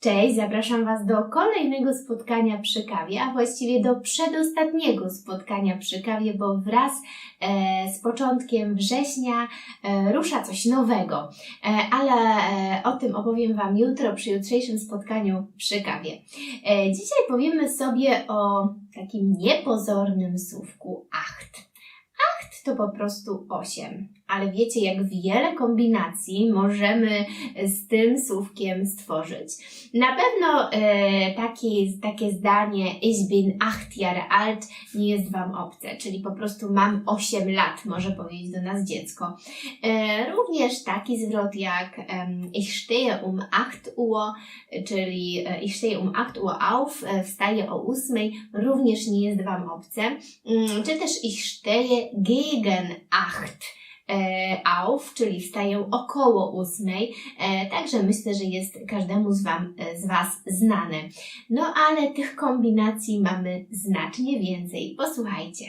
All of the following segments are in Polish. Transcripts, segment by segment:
Cześć, zapraszam Was do kolejnego spotkania przy kawie, a właściwie do przedostatniego spotkania przy kawie, bo wraz e, z początkiem września e, rusza coś nowego, e, ale e, o tym opowiem Wam jutro przy jutrzejszym spotkaniu przy kawie. E, dzisiaj powiemy sobie o takim niepozornym słówku acht. Acht to po prostu osiem, ale wiecie, jak wiele kombinacji możemy z tym słówkiem stworzyć. Na pewno e, takie, takie zdanie Ich bin acht Jahre alt nie jest Wam obce, czyli po prostu mam 8 lat, może powiedzieć do nas dziecko. E, również taki zwrot jak Ich stehe um 8 Uhr, czyli e, Ich stehe um 8 Uhr auf, e, wstaję o 8, również nie jest Wam obce. Mm, Czy też Ich stehe gegen 8 e, auf, czyli wstaję około ósmej, e, także myślę, że jest każdemu z, wam, e, z Was znane. No ale tych kombinacji mamy znacznie więcej. Posłuchajcie.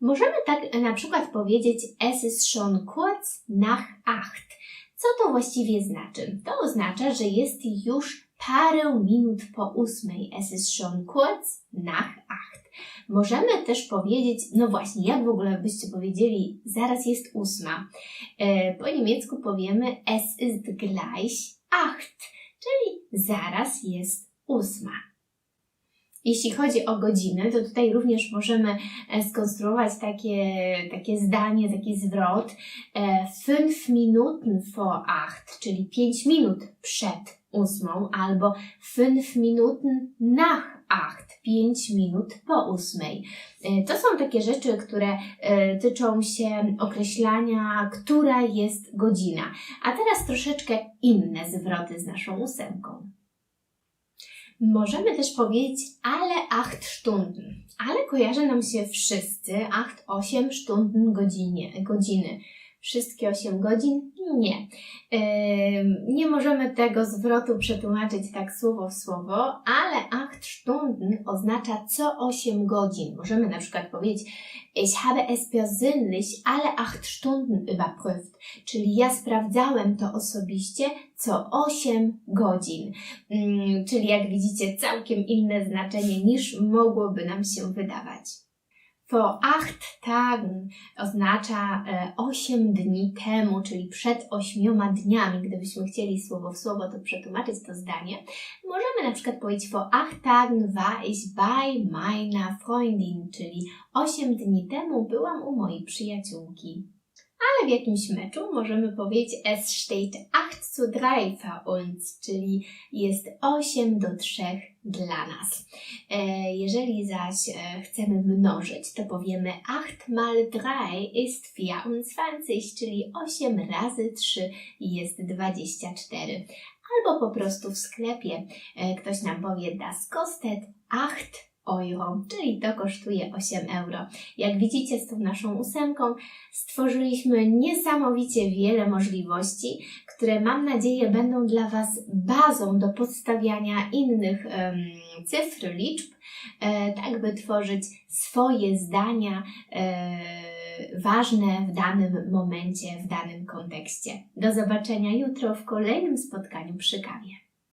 Możemy tak na przykład powiedzieć Es ist schon kurz nach acht. Co to właściwie znaczy? To oznacza, że jest już parę minut po ósmej. Es ist schon kurz nach acht. Możemy też powiedzieć, no właśnie, jak w ogóle byście powiedzieli, zaraz jest ósma. E, po niemiecku powiemy es ist gleich acht, czyli zaraz jest ósma. Jeśli chodzi o godziny, to tutaj również możemy e, skonstruować takie, takie zdanie, taki zwrot e, fünf Minuten vor acht, czyli 5 minut przed ósmą, albo fünf Minuten nach acht, 5 minut po ósmej. E, To są takie rzeczy, które e, tyczą się określania, która jest godzina. A teraz troszeczkę inne zwroty z naszą ósemką. Możemy też powiedzieć ale acht Stunden. Ale kojarzy nam się wszyscy acht, 8 Stunden godzinie, godziny. Wszystkie 8 godzin? Nie. Nie możemy tego zwrotu przetłumaczyć tak słowo w słowo, ale acht Stunden oznacza co 8 godzin. Możemy na przykład powiedzieć Ich habe es persönlich alle acht Stunden überprüft. Czyli ja sprawdzałem to osobiście co 8 godzin. Mm, czyli jak widzicie, całkiem inne znaczenie niż mogłoby nam się wydawać. Vor acht Tagen oznacza e, 8 dni temu, czyli przed ośmioma dniami. Gdybyśmy chcieli słowo w słowo to przetłumaczyć to zdanie, możemy na przykład powiedzieć Vor acht Tagen war ich bei meiner Freundin, czyli 8 dni temu byłam u mojej przyjaciółki. Ale w jakimś meczu możemy powiedzieć Es steht 8 zu 3 für uns, czyli jest 8 do 3 dla nas. E, Jeżeli zaś e, chcemy mnożyć, to powiemy 8 mal 3 ist 24, czyli 8 razy 3 jest 24. Albo po prostu w sklepie e, ktoś nam powie Das kostet 8 euro, czyli to kosztuje 8 euro. Jak widzicie z tą naszą ósemką stworzyliśmy niesamowicie wiele możliwości, które mam nadzieję będą dla Was bazą do podstawiania innych em, cyfr, liczb, e, tak by tworzyć swoje zdania e, ważne w danym momencie, w danym kontekście. Do zobaczenia jutro w kolejnym spotkaniu przy kawie.